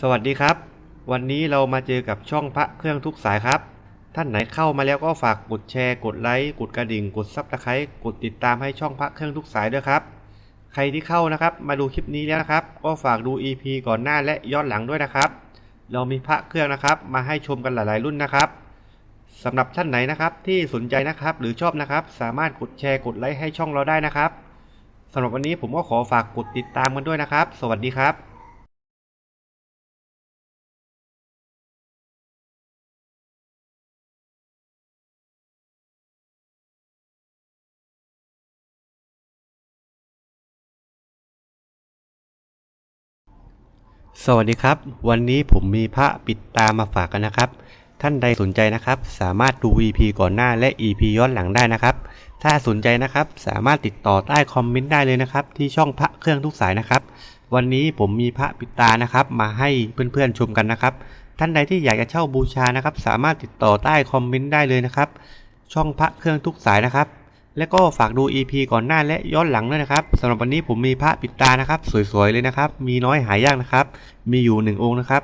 สวัสดีครับ วันนี้เรามาเจอกับช่องพระเครื่องทุกสายครับ ท่านไหนเข้ามาแล้วก็ฝากกดแชร์ กดไลค์กดกระดิ่ง กดซับสไครต์กดติดตามให้ช่องพระเครื่องทุกสายด้วยครับ ใครที่เข้านะครับ มาดูคลิปนี้แล้วนะครับ ก็ฝากดู EP ก่อนหน้าและย้อนหลังด้วยนะครับ เรามีพระเครื่องนะครับ มาให้ชมกันหลาย ๆ รุ่นนะครับสำหรับท่านไหนนะครับที่สนใจนะครับ หรือชอบนะครับ สามารถกดแชร์กดไลค์ให้ช่องเราได้นะครับสำหรับวันนี้ผมก็ขอฝากกดติดตามกันด้วยนะครับ สวัสดีครับ สวัสดีครับ วันนี้ผมมีพระปิดตามาฝากกันนะครับ ท่านใดสนใจนะครับ สามารถดู EP ก่อนหน้าและ EP ย้อนหลังได้นะครับ ถ้าสนใจนะครับสามารถติดต่อใต้คอมเมนต์ได้เลยนะครับ ที่ช่องพระเครื่องทุกสายนะครับ วันนี้ผมมีพระปิดตานะครับ มาให้เพื่อนๆชมกันนะครับ ท่านใดที่อยากจะเช่าบูชานะครับ สามารถติดต่อใต้คอมเมนต์ได้เลยนะครับ ช่องพระเครื่องทุกสายนะครับ และก็ฝากดู EP ก่อนหน้าและย้อนหลังด้วยนะครับสำหรับวันนี้ผมมีพระปิดตานะครับ สวยๆเลยนะครับ มีน้อยหายากนะครับ มีอยู่หนึ่งองค์นะครับ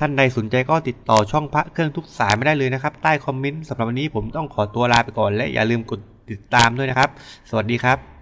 ท่านใดสนใจก็ติดต่อช่องพระเครื่องทุกสายไม่ได้เลยนะครับ ใต้คอมเมนต์สำหรับวันนี้ผมต้องขอตัวลาไปก่อนและอย่าลืมกดติดตามด้วยนะครับ สวัสดีครับ